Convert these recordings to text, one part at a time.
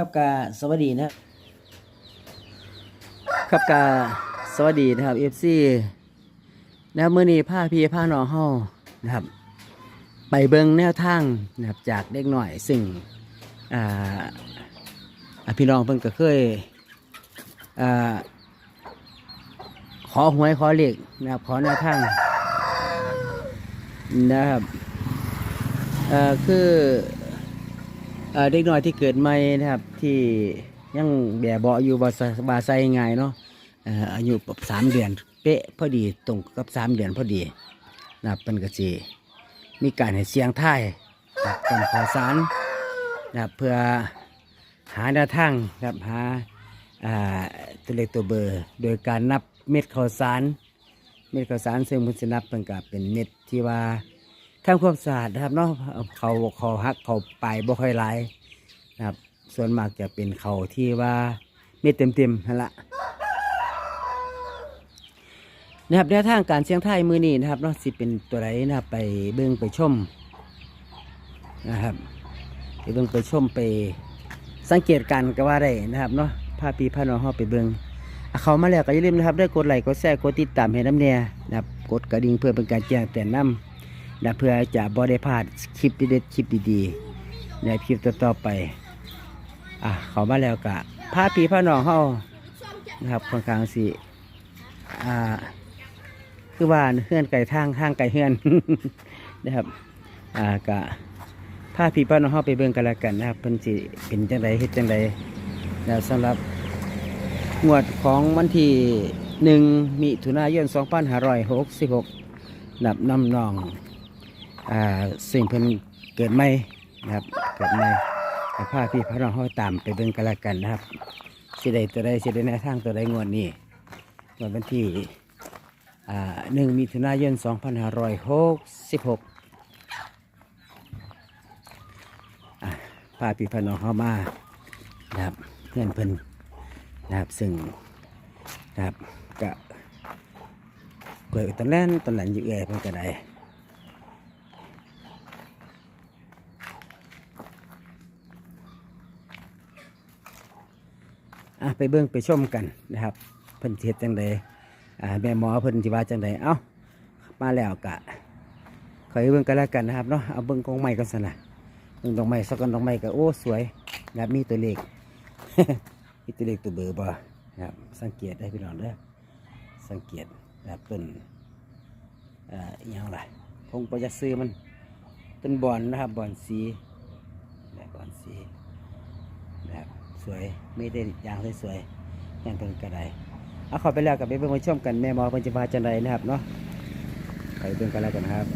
ครับกาสวัสดีนะครับกาสวัสดีนะครับเอฟซีนะครับมื่อนี้ผ้าพี่ผ้าน้องเฮานะครับ ไปเบิงแนวทางนะครับจากเด็กหน่อยซึ่งอ่าอ่าพี่น้องเพิ่นก็เคยอ่าขอหวยขอเลขนะครับขอแนวทางนะครับเอ่อคือ เด็กน้อยที่เกิดใหม่นะครับที่ยังแบ่เบาอยู่บาบาไซง่ายเนาะอายุประมาณสามเดือนเป๊ะพอดีตรงกับสามเดือนพอดีนะเป็นกระจีมีการให้เสียงท่ายกับการขอสารนะครับเพื่อหาแนวทางนะครับหาอ่าตัวเลขตัวเบอร์ โดยการนับเม็ดข้าวสาร เม็ดข้าวสารซึ่งมันจะนับเป็นกับเป็นเม็ดที่ว่า ทำความสะอาดนะครับเนาะเขาเขาหักเขาปลายบ่ค่อยหลายนะครับ ส่วนมากจะเป็นเขาที่ว่าเม็ดเต็มๆนั่นละนะครับแนวทางการเสียงไทยมือนี้นะครับเนาะสิเป็นตัวไหนะครับไปเบิ่งไปชมนะครับไปเบิ่งไปชมไปสังเกตการก็ว่าได้นะครับเนาะพาพี่พาน้องเฮาไปเบิ่งอะเขามาแล้วก็อย่าลืมนะครับได้กดไลค์กดแชร์กดติดตามให้น้ำแน่นะครับกดกระดิ่งเพื่อเป็นการแจ้งเตือนนำนะเพื่อจะบอได้พลาดคลิปเด็ดๆคลิปดีๆ ในคลิปต่อๆไป อะเขามาแล้วกะพาปีพาน้องเฮานะครับค่อนข้างสิอ่าคือว่าเฮือนไก่ทางทางไก่เฮือนนะครับอ่ากะพาพี่พาน้องเฮาไปเบิ่งกันล้วกันนะครับเพิ่นสิเป็นจังไดเฮ็ดจังไดแล้วสำหรับงวดของวันที่หนึ่งมิถุนายน 2566นับนำนอง อ่าสิ่งเพิ่นเกิดใหม่นะครับเกิดใหม่ให้พาพี่พาน้องเฮาตามไปเบิ่งกันละกันนะครับสิได้ตัวใดสิได้แนวทางตัวใดงวดนี้งวดวันที่อ่าหนึ่งมิถุนายนสองพันห้าร้อยหกสิบหกพาพี่พาน้องเฮามานะครับเพื่อนเพิ่นนะครับซึ่งนะครับก็เกิดตอนแรกตอนหลังอยู่เอ่ยเพิ่นก็ได้ อะไปเบิ่งไปชมกันนะครับเพิ่นเฮ็ดจังใดอ่าแม่หมอเพิ่นสิว่าจังใดเอ้ามาแล้วกะขอให้เบิ่งกันแล้วกันนะครับเนาะเอาเบิ่งกองไม้ก่อนซะนะเบิ่งดอกไม้สักกันดอกไม้ก็โอ้สวยนะครับมีตัวเลขมีตัวเลขตัวเบอร์บ่นะครับสังเกตได้พี่น้องเด้อสังเกตนะครับต้นอ่ออหยังล่ะคงบ่จะซื้อมันต้นบอนนะครับบอนสีแบบบอนสีนะครับ วยไม่ได้ยางสวยๆยังเป็นกระไดเอาเขอไปแล้วกับไปเบิ่งไปชมกันแม่หมอเพิ่นจะพาจังไดนะครับเนาะไปเบิ่งกันแล้วกันนะครับ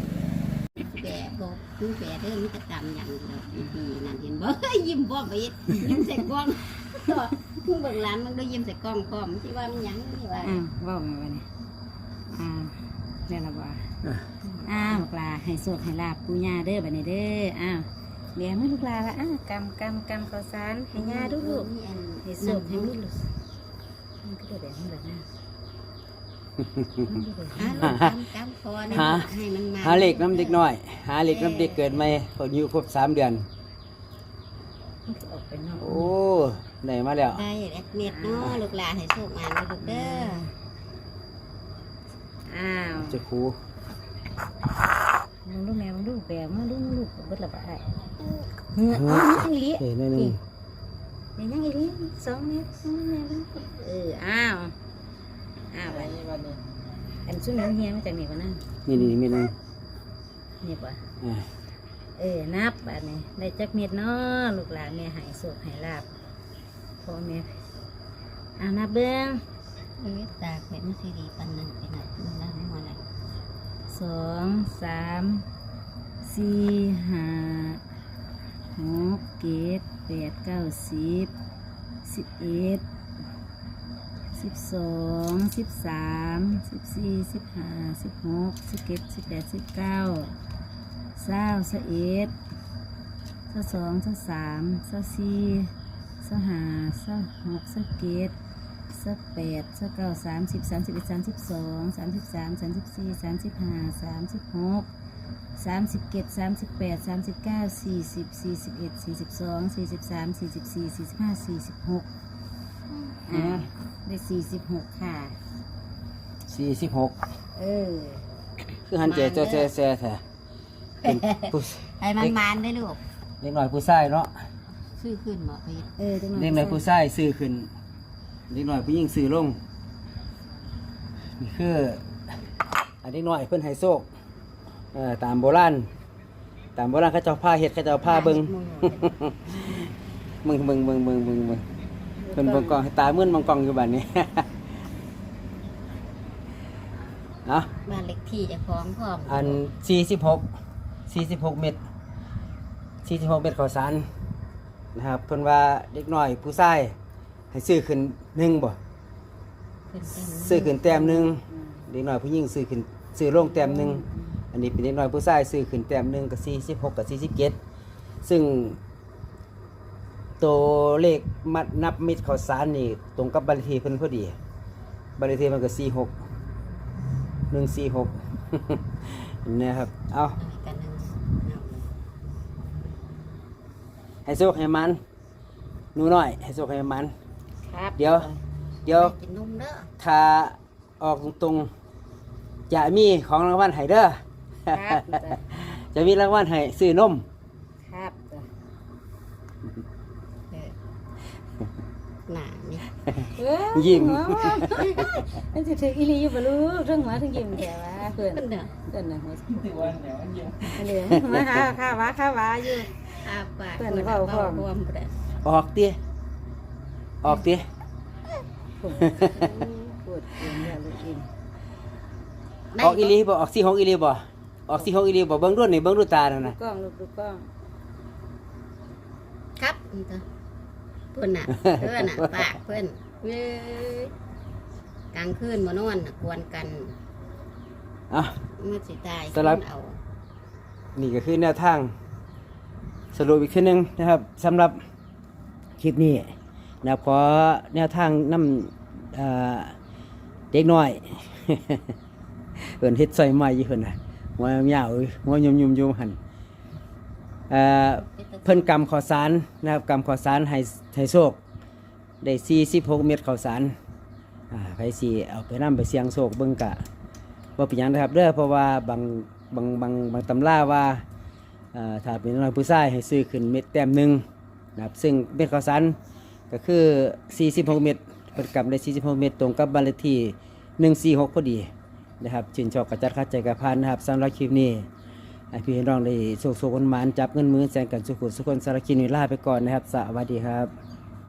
แบะบอกคือแบะเด้อมิตรกรรมอย่างเดียวดีนั่นเห็นบ่ยิ้มบ่ไปเฮ็ดยิ้มใส่กล้องผู้เบิ่งหลานมันก็ยิ้มใส่กล้องพร้อมที่ว่ามันหยังนี่ว่าอ้าวเว่าไงวะเนี่ยอ้าวเรียกอะไรวะอ้าวลูกลาให้โสดให้ลาบปูญาเด้อบัดนี้เด้ออ้าว เดี๋ยวมือลูกลาละอ้าวกำกำกำข้าวสารให้ญาดูลูกนี่อันให้โสดให้ลูกมันก็เดี๋ยวให้แบบนั้นอะลูกกำกำคอนี่หาให้มันมาหาเหล็กน้ำเด็กน้อย หาเหล็กน้ำเด็กเกิดใหม่เขาอยู่ครบสามเดือนมันจะออกไปนอกโอ้ได้มาแล้วได้แอดเม็ดเนาะลูกหลานให้โชคมาลูกเด้ออ้าวเจะครู มึงดูแม่มึงดูแปลมึงดูมึงดูเบิดละบาดเฮ้ยอ๋อยังอีหลีเฮ้ยนั่นนึงยังยังอีหลีสองเมตรสองเมตรเอออ้าวอ้าวบันี้บัดนี้อันซุ่มเฮียมาจากไหนวะนั่นนี่นี่มีนึงนี่กว่าอ่าเออนับอันนี้ได้จักเม็ดเนาะลูกหลานแม่ใหายสุขหายลาบพ่อแม่อ่านับเบิ้องเอ้ยตากแบบมันสิดีปานนั้นเป็นแบบนั้นแล้วหัวน่ะสองสาม สี่ห้าหกเจ็ดแปดเก้าสิบสิบเอ็ดสิบสองสิบสามสิบสี่สิบห้าสิบหกสิบเจ็ดสิบแปดสิบเก้าเศร้าสิบเอ็ดเสาสองเสาสามเสาสี่เสาห้าเสาหกเสาเจ็ดเสาแปดเสาเก้าสามสิบสามสิบเอ็ดสามสิบสองสามสิบสามสามสิบสี่สามสิบห้าสามสิบหก สามสิบเจ็ดสามสิบแปดสามสิบเก้าสี่สิบสี่สิบเอ็ดสี่สิบสองสี่สิบสามสี่สิบสี่สี่สิบห้าสี่สิบหกอ่าได้สี่สิบหกค่ะ สี่สิบหกเออ คือหันเจเจเจเจแท้เป็นผู้ให้มันมานได้ลูก เล็กน้อยผู้ชายเนาะซื้อขึ้นบ่ไปเฮ็ดเออจังหวะเล็กน้อยผู้ชายซื้อขึ้นเล็กน้อยผู้หญิงซื้อลงนี่คืออันเล็กน้อยเพิ่นให้โชค เอ่อตามโบราณตามโบราณเขาเจ้าผ้าเฮ็ดเขาเจ้าผ้าเบิ่งมึงมึงมึงมึงมึงมึงเพิ่นเบิ่งกล้องตามื่นมองกล้องอยู่บัดนี้ เนาะบ้านเล็กที่เจะคล้าของพร้อมอันสี่สิบหกสี่สิบหกเมตรสี่สิบหกเมตรข้าวสารนะครับเพิ่นว่าเด็กน้อยผู้ชายให้ซื้อขึ้นหนึ่งบ่ขึ้นเต็มซื้อขึ้นแต้มหนึ่งเด็กน้อยผู้หญิงซื้อขึ้นซื้อลงแต้มหนึ่งอั นนี้เป็นเด็กน้อยผู้ชายซื้อขึ้นแต้มหนึ่งกับสี่สิบหกกับสี่สิบเจ็ดซึ่งตัวเลขมัดนับเม็ดข้าวสารนี่ตรงกับบัญชีเพิ่นพอดีบัญชีมันก็สี่หกหนึ่งสี่หกนะครับเอาเอากันหนึงเอาให้โชคให้มันหนูน้อยให้โชคให้มันครับเดี๋ยวเดี๋ยวกินนมเด้อถ้าออกตรงๆจะมีของรางวัลให้เด้อ ครับจ้ะจะมีรางวัลให้ซื้อนม ครับจ้ะเออหน้านี่เอ้ยยิ้ม หัวว่ามันจะถึงอีหลีอยู่บ่ลูกทั้งหัวทั้งยิ้มแต่ว่าเพิ่นเพิ่นเด้อเพิ่นน่ะหัวเหลืองมาหาข้าวหวาข้าวหวาอยู่ อาปากเพิ่นเพิ่นเว้าเว้าพร้อมพร้อมบ่ได้ออกเตี้ยออกเตี้ยผมปวดเองอย่าลูกเองออกอีหลีบ่ออกสี่หกอีหลีบ่ ออกสี่หกอีหลีบ่เบิ่งรุ่นนี่เบิ่งรุ่นตานั่นดูน่ะกล้องลูกดูกล้องครับนี่เด้อเพิ่นน่ะ เพิ่นน่ะปากเพิ่นเว้ยกลางคืนบ่นอนน่ะกวนกันอะมันสิตายสำหรับ คนเอานี่ก็คือแนวทาง สรุปอีกทีหนึงนะครับสำหรับคลิปนี้นะครับขอแนวทางนำเอ่อเด็กน้อยเพิ่นเฮ็ดซอยใหม่อยู่เพิ่นน่ะ หัวยาวหัวยุ่มๆๆหั่นเอ่อเพิ่นกำข้าวสารนะครับกำข้าวสารให้ให้โชคได้46เม็ดข้าวสารอ่าไผสิเอาไปนํไปเสียงโชคเบิ่งกะบ่เป็นยังนะครับเด้อเพราะว่าบางบางบางบางตำราว่าถ้าเป็นน้อยผู้ชายให้ซื้อขึ้นเม็ดแต้มหนึ่งนะครับซึ่งเม็ดข้าวสารก็คือ 46 เม็ดเพิ่นกำได้ 46 เม็ดตรงกับบานเลที่ 146 พอดี นะครับชื่นชอบกระจัดขัดใจกระพันนะครับสำหรับคลิปนี้ไอพี่น้องได้สุขสุขคนหมานจับเงินมือแสงกันสุขุสุขคนสารคินี้ลาไปก่อนนะครับ สวัสดีครับ